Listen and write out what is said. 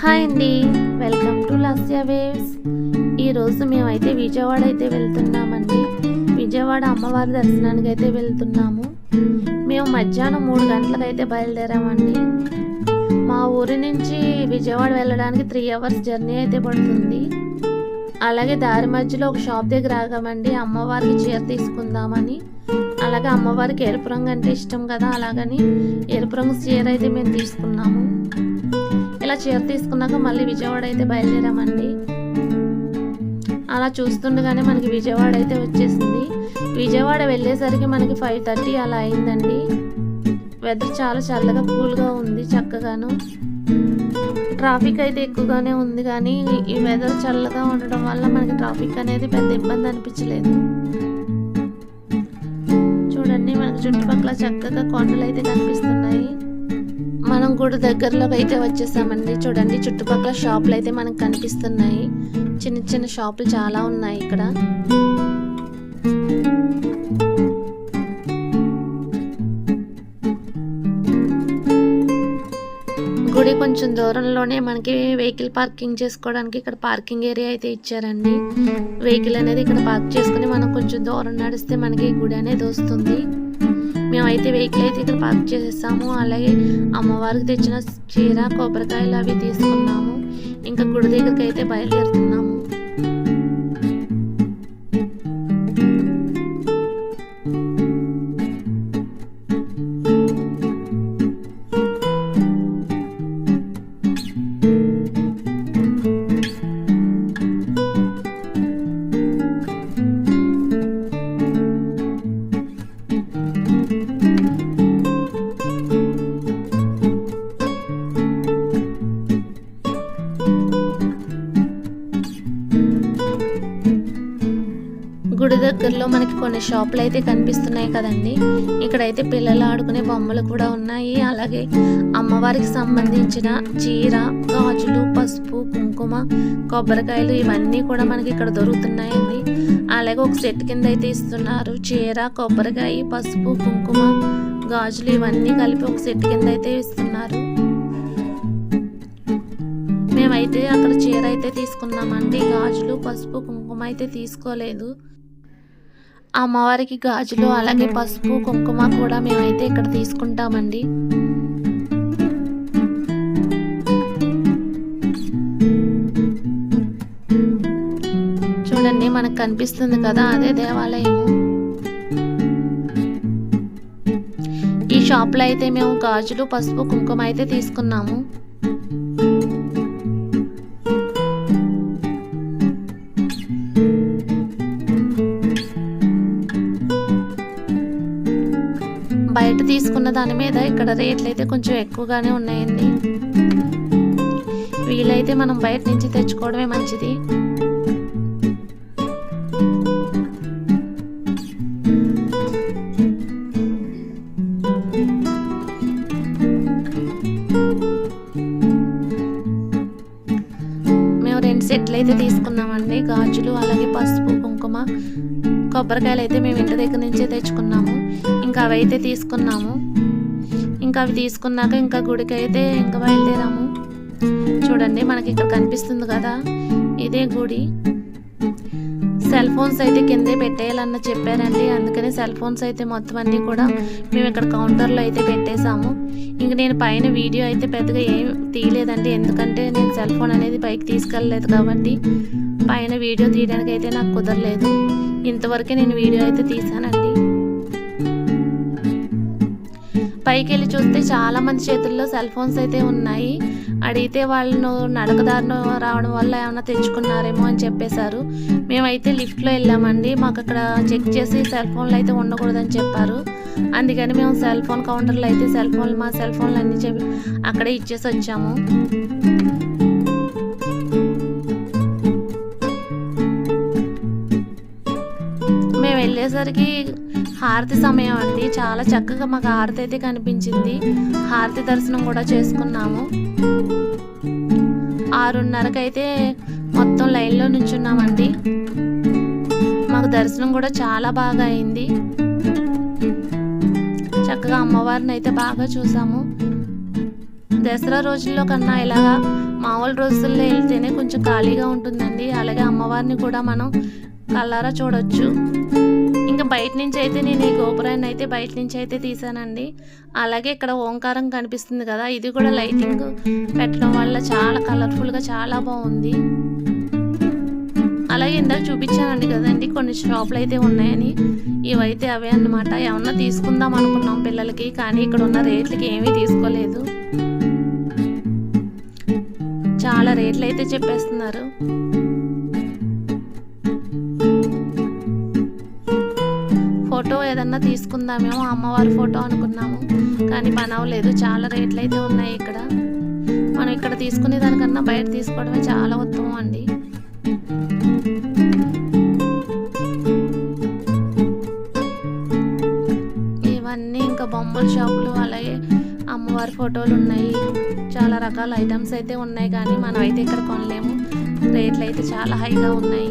Hi అండి. Welcome to Lasya waves. ఈరోజు మేమైతే విజయవాడ అయితే వెళ్తున్నామండి. విజయవాడ అమ్మవారి దర్శనానికి అయితే వెళ్తున్నాము. మేము మధ్యాహ్నం మూడు గంటలకు అయితే బయలుదేరామండి. మా ఊరి నుంచి విజయవాడ వెళ్ళడానికి త్రీ అవర్స్ జర్నీ అయితే పడుతుంది. అలాగే దారి మధ్యలో ఒక షాప్ దగ్గర ఆగామండి. అమ్మవారికి చీర తీసుకుందామని. అలాగే అమ్మవారికి ఎరుపు రంగు అంటే ఇష్టం కదా అలాగని ఎరుపు రంగు చీర అయితే మేము తీసుకున్నాము. ఇలా చీర తీసుకున్నాక మళ్ళీ విజయవాడ అయితే బయలుదేరామండి. అలా చూస్తుండగానే మనకి విజయవాడ అయితే వచ్చేసింది. విజయవాడ వెళ్ళేసరికి మనకి ఫైవ్ థర్టీ అలా అయిందండి. వెదర్ చాలా చల్లగా కూల్గా ఉంది చక్కగాను. ట్రాఫిక్ అయితే ఎక్కువగానే ఉంది కానీ ఈ వెదర్ చల్లగా ఉండడం వల్ల మనకి ట్రాఫిక్ అనేది పెద్ద ఇబ్బంది అనిపించలేదు. చూడండి మనకి చుట్టుపక్కల చక్కగా కొండలు అయితే కనిపిస్తున్నాయి. మనం గుడి దగ్గరలోకి అయితే వచ్చేసామండి. చూడండి చుట్టుపక్కల షాపులు అయితే మనకు కనిపిస్తున్నాయి. చిన్న చిన్న షాపులు చాలా ఉన్నాయి ఇక్కడ. గుడి కొంచెం దూరంలోనే మనకి వెహికల్ పార్కింగ్ చేసుకోవడానికి ఇక్కడ పార్కింగ్ ఏరియా అయితే ఇచ్చారండి. వెహికల్ అనేది ఇక్కడ పార్క్ చేసుకుని మనం కొంచెం దూరం నడిస్తే మనకి గుడి అనేది వస్తుంది. మేమైతే వెహికల్ అయితే ఇక్కడ పార్క్ చేసేసాము. అలాగే అమ్మవారికి తెచ్చిన చీర కొబ్బరికాయలు అవి తీసుకున్నాము. ఇంకా గుడి దగ్గరికి అయితే బయలుదేరుతున్నాము దగ్గరలో మనకి కొన్ని షాపులు అయితే కనిపిస్తున్నాయి కదండి. ఇక్కడైతే పిల్లలు ఆడుకునే బొమ్మలు కూడా ఉన్నాయి. అలాగే అమ్మవారికి సంబంధించిన చీర గాజులు పసుపు కుంకుమ కొబ్బరికాయలు ఇవన్నీ కూడా మనకి ఇక్కడ దొరుకుతున్నాయండి. అలాగే ఒక సెట్ కింద అయితే ఇస్తున్నారు. చీర కొబ్బరికాయ పసుపు కుంకుమ గాజులు ఇవన్నీ కలిపి ఒక సెట్ కింద అయితే ఇస్తున్నారు. మేమైతే అక్కడ చీర అయితే తీసుకున్నామండి. గాజులు పసుపు కుంకుమ అయితే తీసుకోలేదు. అమ్మవారికి గాజులు అలాగే పసుపు కుంకుమ కూడా మేమైతే ఇక్కడ తీసుకుంటామండి. చూడండి మనకు కనిపిస్తుంది కదా అదే దేవాలయము. ఈ షాప్లో అయితే మేము గాజులు పసుపు కుంకుమ అయితే తీసుకున్నాము. బయట తీసుకున్న దాని మీద ఇక్కడ రేట్లు అయితే కొంచెం ఎక్కువగానే ఉన్నాయండి. వీలైతే మనం బయట నుంచి తెచ్చుకోవడమే మంచిది. మేము రెండు సెట్లు అయితే తీసుకున్నామండి. గాజులు అలాగే పసుపు కుంకుమ కొబ్బరికాయలు అయితే మేము ఇంటి దగ్గర నుంచే తెచ్చుకున్నాము. ఇంకా అవి అయితే తీసుకున్నాము. ఇంకా అవి తీసుకున్నాక ఇంకా గుడికి అయితే ఇంకా బయలుదేరాము. చూడండి మనకి ఇక్కడ కనిపిస్తుంది కదా ఇదే గుడి. సెల్ ఫోన్స్ అయితే కిందే పెట్టేయాలన్న చెప్పారండి. అందుకని సెల్ ఫోన్స్ అయితే మొత్తం అన్నీ కూడా మేము ఇక్కడ కౌంటర్లో అయితే పెట్టేశాము. ఇంక నేను పైన వీడియో అయితే పెద్దగా ఏం తీయలేదండి. ఎందుకంటే నేను సెల్ ఫోన్ అనేది పైకి తీసుకెళ్ళలేదు కాబట్టి పైన వీడియో తీయడానికి అయితే నాకు కుదరలేదు. ఇంతవరకే నేను వీడియో అయితే తీసానండి పైకి వెళ్ళి చూస్తే చాలా మంది చేతుల్లో సెల్ ఫోన్స్ అయితే ఉన్నాయి. అడిగితే వాళ్ళు నడకదారిన రావడం వల్ల ఏమైనా తెచ్చుకున్నారేమో అని చెప్పేశారు. మేమైతే లిఫ్ట్లో వెళ్ళామండి. మాకు అక్కడ చెక్ చేసి సెల్ ఫోన్లు అయితే ఉండకూడదని చెప్పారు. అందుకని మేము సెల్ ఫోన్ కౌంటర్లో అయితే సెల్ ఫోన్లు మా సెల్ ఫోన్లు అన్నీ చెప్పి అక్కడే ఇచ్చేసి వచ్చాము. వెళ్ళేసరికి హారతి సమయం అండి. చాలా చక్కగా మాకు హారతి అయితే కనిపించింది. హారతి దర్శనం కూడా చేసుకున్నాము. ఆరున్నరకు అయితే మొత్తం లైన్లో నుంచున్నామండి. మాకు దర్శనం కూడా చాలా బాగా అయింది. చక్కగా అమ్మవారిని అయితే బాగా చూసాము. దసరా రోజుల్లో కన్నా ఇలాగా మామూలు రోజుల్లో వెళ్తేనే కొంచెం ఖాళీగా ఉంటుందండి. అలాగే అమ్మవారిని కూడా మనం కల్లారా చూడొచ్చు. ఇంకా బయట నుంచి అయితే నేను ఈ గోపురాన్ని అయితే బయట నుంచి అయితే తీసానండి. అలాగే ఇక్కడ ఓంకారం కనిపిస్తుంది కదా ఇది కూడా లైటింగ్ పెట్టడం వల్ల చాలా కలర్ఫుల్గా చాలా బాగుంది. అలాగే ఇందాక చూపించానండి కదండి కొన్ని షాపులు అయితే ఉన్నాయని. ఇవైతే అవే అన్నమాట. ఏమన్నా తీసుకుందాం అనుకున్నాం పిల్లలకి కానీ ఇక్కడ ఉన్న రేట్లకి ఏమీ తీసుకోలేదు. చాలా రేట్లు అయితే చెప్పేస్తున్నారు. ఫోటో ఏదన్నా తీసుకుందామేమో అమ్మవారి ఫోటో అనుకున్నాము. కానీ పని అవ్వలేదు చాలా రేట్లు అయితే ఉన్నాయి ఇక్కడ. మనం ఇక్కడ తీసుకునే దానికన్నా బయట తీసుకోవడమే చాలా ఉత్తమం అండి. ఇవన్నీ ఇంకా బొమ్మల షాపులు అలాగే అమ్మవారి ఫోటోలు ఉన్నాయి. చాలా రకాల ఐటమ్స్ అయితే ఉన్నాయి. కానీ మనం అయితే ఇక్కడ కొనలేము. రేట్లు అయితే చాలా హైగా ఉన్నాయి.